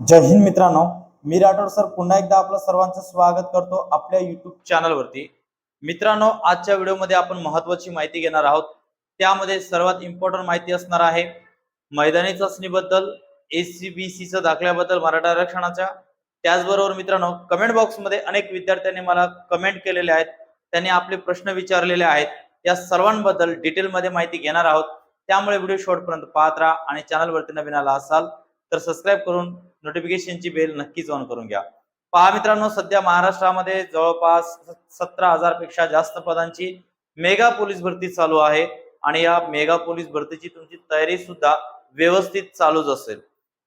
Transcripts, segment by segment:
जय हिंद मित्रांनो मी राठोड सर. पुन्हा एकदा आपलं सर्वांचं स्वागत करतो आपल्या युट्यूब चॅनलवरती मित्रांनो आजच्या व्हिडिओमध्ये आपण महत्वाची माहिती घेणार आहोत. त्यामध्ये सर्वात इम्पॉर्टंट माहिती असणार आहे मैदानी चाचणीबद्दल एसीबीसीच्या दाखल्याबद्दल मराठा आरक्षणाच्या. त्याचबरोबर मित्रांनो कमेंट बॉक्समध्ये अनेक विद्यार्थ्यांनी मला कमेंट केलेले आहेत. त्यांनी आपले प्रश्न विचारलेले आहेत. या सर्वांबद्दल डिटेलमध्ये माहिती घेणार आहोत. त्यामुळे व्हिडिओ शेवटपर्यंत पाहत राहा आणि चॅनलवरती नवीन आला असाल तर सबस्क्राईब करून नोटिफिकेशनची बेल नक्कीच ऑन करून घ्या. पहा मित्रांनो सध्या महाराष्ट्रामध्ये जवळपास सतरा हजारपेक्षा जास्त पदांची मेगा पोलीस भरती चालू आहे आणि या मेगा पोलीस भरतीची तुमची तयारी सुद्धा व्यवस्थित चालूच असेल.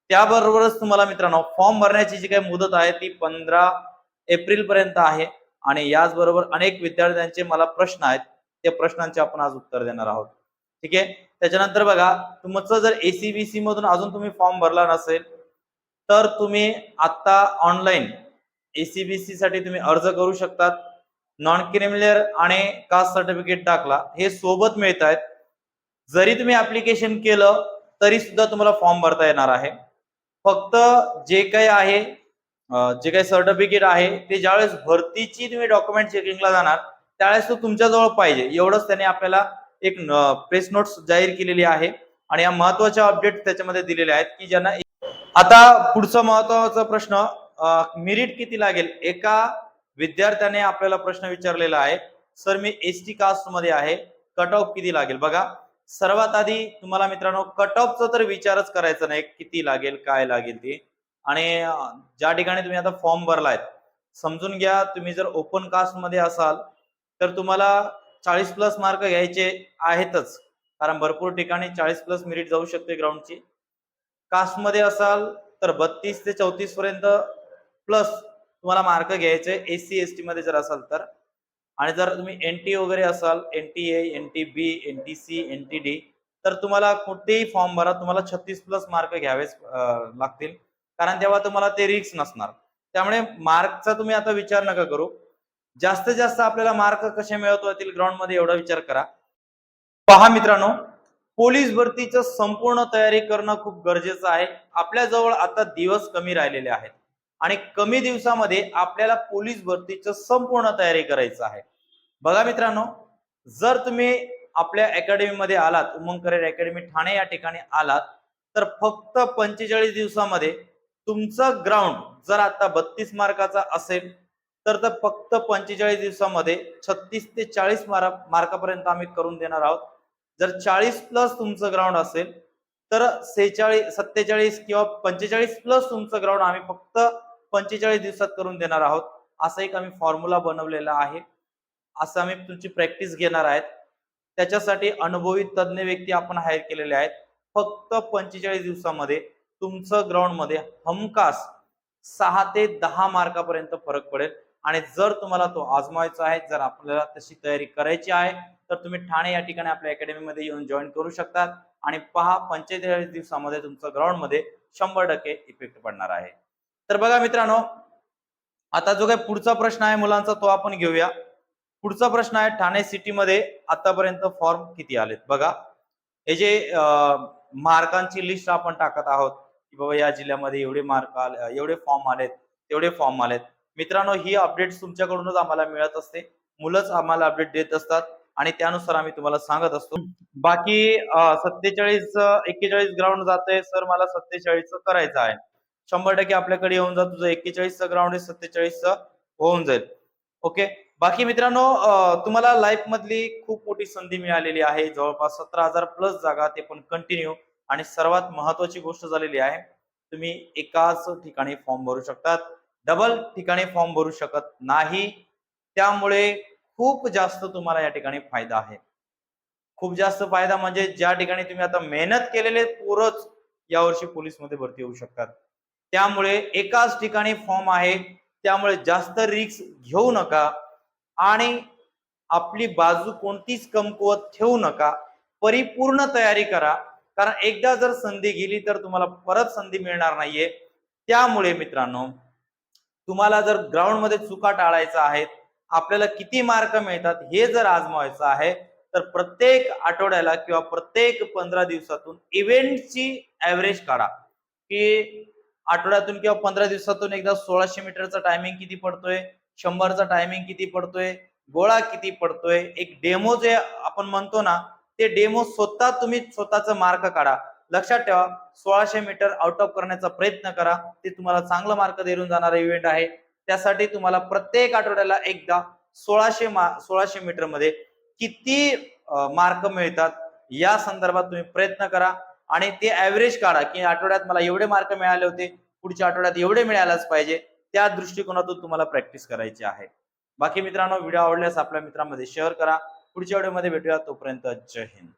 त्याबरोबरच तुम्हाला मित्रांनो फॉर्म भरण्याची जी काही मुदत आहे ती पंधरा एप्रिल पर्यंत आहे आणि याचबरोबर अनेक विद्यार्थ्यांचे मला प्रश्न आहेत त्या प्रश्नांचे आपण आज उत्तर देणार आहोत. ठीक आहे? त्याच्यानंतर बघा तुमचं जर एसीबीसी मधून अजून तुम्ही फॉर्म भरला नसेल तर तुम्ही आता ऑनलाईन एसीबीसी साठी तुम्ही अर्ज करू शकतात. नॉन क्रिमिनल आणि कास्ट सर्टिफिकेट टाकला हे सोबत मिळत आहेत जरी तुम्ही ऍप्लिकेशन केलं तरी सुद्धा तुम्हाला फॉर्म भरता येणार आहे. फक्त जे काही आहे जे काही सर्टिफिकेट आहे ते ज्यावेळेस भरतीची तुम्ही डॉक्युमेंट चेकिंगला जाणार त्यावेळेस तो तुमच्याजवळ पाहिजे. एवढंच त्याने आपल्याला एक प्रेस नोट्स जाहीर केलेली आहे. आणि या महत्त्वाच्या अपडेट त्याच्यामध्ये दिलेल्या आहेत की ज्यांना आता पुढचा महत्त्वाचा प्रश्न मेरिट किती लागेल? एका विद्यार्थ्याने आपल्याला प्रश्न विचारलेला आहे. सर मी एस टी कास्टमध्ये आहे. कट ऑफ किती लागेल? बघा सर्वात आधी तुम्हाला मित्रांनो कट ऑफचा तर विचारच करायचा नाही किती लागेल काय लागेल ते. आणि ज्या ठिकाणी तुम्ही आता फॉर्म भरलाय समजून घ्या तुम्ही जर ओपन कास्टमध्ये असाल तर तुम्हाला चाळीस प्लस मार्क घ्यायचे आहेतच. कारण भरपूर ठिकाणी चाळीस प्लस मिरिट जाऊ शकते ग्राउंडची. कास्टमध्ये असाल तर बत्तीस ते चौतीस पर्यंत प्लस तुम्हाला मार्क घ्यायचे एस सी एस टी मध्ये जर असाल तर. आणि जर तुम्ही एन टी वगैरे असाल N T A N T B N T C N T D तर तुम्हाला कुठेही फॉर्म भरा तुम्हाला छत्तीस प्लस मार्क घ्यावेच लागतील. कारण तेव्हा तुम्हाला ते रिक्स नसणार. त्यामुळे मार्कचा तुम्ही आता विचार नका करू. जास्तीत जास्त आपल्याला मार्क कसे मिळवता येतील ग्राउंडमध्ये एवढा विचार करा. पहा मित्रांनो पोलीस भरतीचं संपूर्ण तयारी करणं खूप गरजेचं आहे. आपल्या जवळ आता दिवस कमी राहिलेले आहेत. आणि कमी दिवसामध्ये आपल्याला पोलीस भरतीचं संपूर्ण तयारी करायचं आहे. बघा मित्रांनो जर तुम्ही आपल्या अकॅडमीमध्ये आलात उमंग करिअर अकॅडमी ठाणे या ठिकाणी आलात तर फक्त पंचेचाळीस दिवसामध्ये तुमचं ग्राउंड जर आता बत्तीस मार्काचा असेल तर तर फक्त पंचेचाळीस दिवसामध्ये छत्तीस ते चाळीस मार्क मार्कापर्यंत आम्ही करून देणार आहोत. जर चाळीस प्लस तुमचं ग्राउंड असेल तर सेहेचाळीस सत्तेचाळीस किंवा पंचेचाळीस प्लस तुमचं ग्राउंड आम्ही फक्त पंचेचाळीस दिवसात करून देणार आहोत. असा एक आम्ही फॉर्म्युला बनवलेला आहे. असं आम्ही तुमची प्रॅक्टिस घेणार आहेत. त्याच्यासाठी अनुभवी तज्ज्ञ व्यक्ती आपण हायर केलेले आहेत. फक्त पंचेचाळीस दिवसामध्ये तुमचं ग्राउंडमध्ये हमखास सहा ते दहा मार्कापर्यंत फरक पडेल. आणि जर तुम्हाला तो आजमावायचा आहे जर आपल्याला तशी तयारी करायची आहे तर तुम्ही ठाणे या ठिकाणी आपल्या अकॅडमीमध्ये येऊन जॉईन करू शकतात आणि पहा पंचेचाळीस दिवसामध्ये तुमचं ग्राउंडमध्ये शंभर टक्के इफेक्ट पडणार आहे. तर बघा मित्रांनो आता जो काही पुढचा प्रश्न आहे मुलांचा तो आपण घेऊया. पुढचा प्रश्न आहे ठाणे सिटीमध्ये आतापर्यंत फॉर्म किती आलेत? बघा. हे जे मार्कांची लिस्ट आपण टाकत आहोत की बाबा या जिल्ह्यामध्ये एवढे मार्क आले एवढे फॉर्म आलेत तेवढे फॉर्म आलेत. मित्रांनो ही अपडेट तुमच्याकडूनच आम्हाला मिळत असते. मुलंच आम्हाला अपडेट देत असतात आणि त्यानुसार आम्ही तुम्हाला सांगत असतो. बाकी सत्तेचाळीस एक्केचाळीस ग्राउंड जाते सर मला सत्तेचाळीस करायचं आहे. शंभर टक्के आपल्याकडे येऊन जा. तुझं एक्केचाळीसचं ग्राउंड आहे सत्तेचाळीसचं होऊन जाईल. ओके बाकी मित्रांनो तुम्हाला लाईफ मधली खूप मोठी संधी मिळालेली आहे. जवळपास सतरा हजार प्लस जागा ते पण कंटिन्यू आणि सर्वात महत्वाची गोष्ट झालेली आहे तुम्ही एकाच ठिकाणी फॉर्म भरू शकतात. डबल ठिकाणी फॉर्म भरू शकत नाही. त्यामुळे खूप जास्त तुम्हाला या ठिकाणी फायदा आहे. खूप जास्त फायदा म्हणजे ज्या ठिकाणी तुम्ही आता मेहनत केलेले पोरच यावर्षी पोलीसमध्ये भरती होऊ शकतात. त्यामुळे एकाच ठिकाणी फॉर्म आहे. त्यामुळे जास्त रिक्स घेऊ नका. आणि आपली बाजू कोणतीच कमकुवत ठेवू नका. परिपूर्ण तयारी करा. कारण एकदा जर संधी गेली तर तुम्हाला परत संधी मिळणार नाहीये. त्यामुळे मित्रांनो तुम्हाला जर ग्राउंडमध्ये चुका टाळायचा आहेत आपल्याला किती मार्क मिळतात हे जर आजमावायचं आहे तर प्रत्येक आठवड्याला किंवा प्रत्येक पंधरा दिवसातून इव्हेंटची ऍव्हरेज काढा. की आठवड्यातून किंवा पंधरा दिवसातून एकदा सोळाशे मीटरचा टायमिंग किती पडतोय शंभरचा टायमिंग किती पडतोय गोळा किती पडतोय एक डेमो जे आपण म्हणतो ना ते डेमो स्वतः तुम्ही स्वतःचा मार्क काढा. लक्षात ठेवा सोळाशे मीटर आउट ऑफ करण्याचा प्रयत्न करा. ते तुम्हाला चांगला मार्क देऊन जाणारा इव्हेंट आहे. त्यासाठी तुम्हाला प्रत्येक आठवड्याला एकदा सोळाशे मा सोळाशे मीटरमध्ये किती मार्क मिळतात या संदर्भात तुम्ही प्रयत्न करा. आणि ते ऍव्हरेज काढा की आठवड्यात मला एवढे मार्क मिळाले होते पुढच्या आठवड्यात एवढे मिळायलाच पाहिजे. त्या दृष्टिकोनातून तुम्हाला प्रॅक्टिस करायची आहे. बाकी मित्रांनो व्हिडिओ आवडल्यास आपल्या मित्रांमध्ये शेअर करा. पुढच्या व्हिडिओमध्ये भेटूया तोपर्यंत जय हिंद.